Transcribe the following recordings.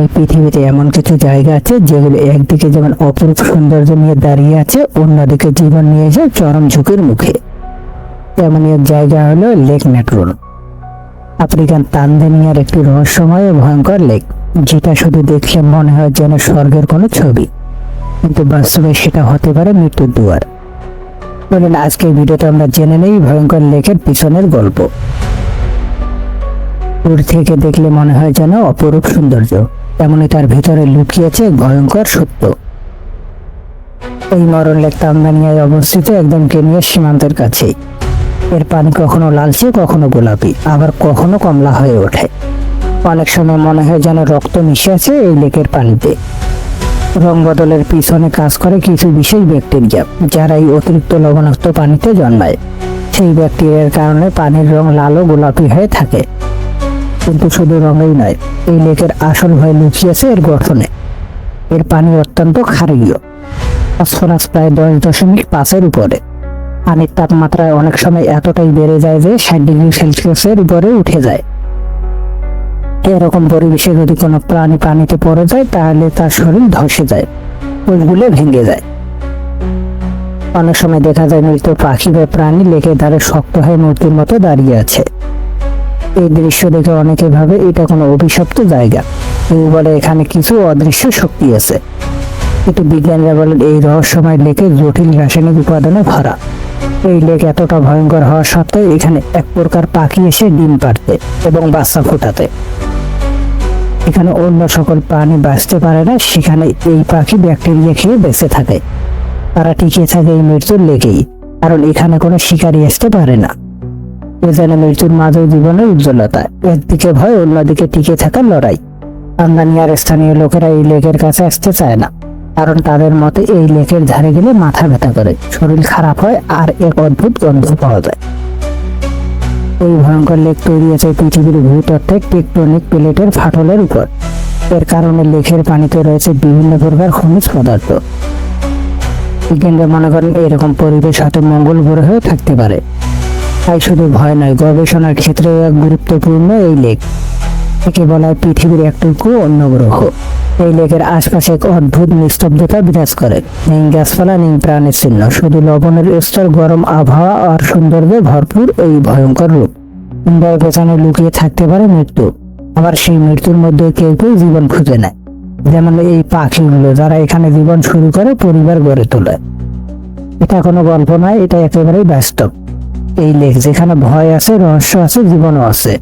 এই পৃথিবীতে এমন কিছু জায়গা আছে যেগুলো একদিকে যেমন অপরূপ সৌন্দর্য নিয়ে দাঁড়িয়ে আছে, অন্যদিকে জীবন নিয়ে যায় চরম ঝুঁকির মুখে। তেমনই এক জায়গা হলো লেক নেটরোল আফ্রিকান তানজানিয়ার একটি রহস্যময় ভয়ঙ্কর লেক যেটা শুধু দেখলে মনে হয় যেন স্বর্গের কোনো ছবি, কিন্তু বাস্তবে সেটা হতে পারে মৃত্যুর দুয়ার। বলেন, আজকের ভিডিওতে আমরা জেনে নেই ভয়ঙ্কর লেকের পিছনের গল্প। দূর থেকে দেখলে মনে হয় যেন অপরূপ সৌন্দর্য। তেমনি তার ভিতরে লুকিয়েছে ভয়ঙ্কর সত্য। এই মরণ লেক তানজানিয়ায় অবস্থিত একদম কেনিয়ার সীমান্তের কাছেই। এর পানি কখনো লালচে, কখনো গোলাপি, আবার কখনো কমলা হয়ে ওঠে। অনেক সময় মনে হয় যেন রক্ত মিশে আছে এই লেকের পানিতে। রং বদলের পিছনে কাজ করে কিছু বিশেষ ব্যাকটেরিয়া যারা এই অতিরিক্ত লবণাক্ত পানিতে জন্মায়। সেই ব্যাকটেরিয়ার কারণে পানির রং লাল ও গোলাপি হয়ে থাকে। কিন্তু শুধু রঙেই নয় এই লেকের আসল ভয় লুকিয়েছে এর গঠনে। এর পানি অত্যন্ত ক্ষারীয় ফসফরাস প্রায় দশ দশমিক পাঁচের উপরে। পানির তাপমাত্রা অনেক সময় এতটাই বেড়ে যায় যে ষাট ডিগ্রি সেলসিয়াসের উপরে উঠে যায়। এরকম পরিবেশে যদি কোনো প্রাণী পানিতে পড়ে যায়, তাহলে তার শরীর ধসে যায় কোষগুলো ভেঙে যায়। অনেক সময় দেখা যায় মৃত পাখি বা প্রাণী লেকে ধারে শক্ত হয়ে মূর্তির মতো দাঁড়িয়ে আছে। এই দৃশ্য দেখে অনেকে ভাবে এটা কোনো অভিশপ্ত জায়গা। কেউ বলে এখানে কিছু অদৃশ্য শক্তি আছে। কিন্তু বিজ্ঞানীরা বলেন এই রহস্যময় লেকে জটিল রাসায়নিক উপাদানে ভরা। এই লেক এতটা ভয়ঙ্কর হওয়া সত্ত্বেও এখানে এক প্রকার পাখি এসে ডিম পাড়তে এবং বাচ্চা ফোটাতে। এখানে অন্য সকল প্রাণী বাঁচতে পারে না, সেখানে এই পাখি ব্যাকটেরিয়া খেয়ে বেঁচে থাকে। তারা টিকে থাকে এই মৃত্যুর লেগেই কারণ এখানে কোনো শিকারী আসতে পারে না। এ যেন মৃত্যুর মাঝে জীবনের উজ্জ্বলতা। একদিকে ভয়, অন্যদিকে টিকে থাকার লড়াই। তানজানিয়ার স্থানীয় লোকেরা এই লেকের কাছে আসতে চায় না, কারণ তাদের মতে এই লেকের ধারে গেলে মাথা ব্যথা করে, শরীর খারাপ হয় আর এক অদ্ভুত গন্ধ পাওয়া যায়। এই ভয়ঙ্কর লেক তৈরি হয়েছে পৃথিবীর ভূতত্ত্বের টেকটনিক প্লেটের ফাটলের উপর। এর কারণে লেকের পানিতে রয়েছে বিভিন্ন প্রকার খনিজ পদার্থ। বিজ্ঞানীরা মনে করেন এরকম পরিবেশ হয়তো মঙ্গল গ্রহেও থাকতে পারে। তাই শুধু ভয় নয়, গবেষণার ক্ষেত্রে এক গুরুত্বপূর্ণ এই লেক একে বলা হয় পৃথিবীর একটুকু অন্য গ্রহ। এই লেকের আশপাশে এক অদ্ভুত নিস্তব্ধতা বিরাজ করে। নেই গাছপালা নেই প্রাণের চিহ্ন, শুধু লবণের স্তর, গরম আবহাওয়া আর সৌন্দর্যে ভরপুর এই ভয়ঙ্কর রূপ। সুন্দর পেছনে লুকিয়ে থাকতে পারে মৃত্যু, আবার সেই মৃত্যুর মধ্যে কেউ কেউ জীবন খুঁজে নেয়। যেমন এই পাখিগুলো, যারা এখানে জীবন শুরু করে পরিবার গড়ে তোলে। এটা কোনো গল্প নয়, এটা একেবারেই বাস্তব। এই লেখ যেখানে ভয় আছে, রহস্য আছে, জীবনও আছে।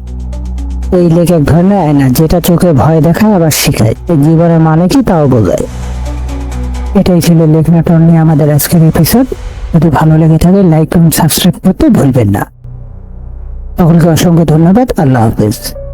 এই লেখ এক ধরনের আয়না যেটা চোখে ভয় দেখায়, আবার শিখায়। এই জীবনের মানে কি তাও বোঝায়। এটাই ছিল লেখ নাটক নিয়ে আমাদের আজকের এপিসোড যদি ভালো লেগে থাকে লাইক এবং সাবস্ক্রাইব করতে ভুলবেন না। তখনকে অসংখ্য ধন্যবাদ। আল্লাহ হাফিজ।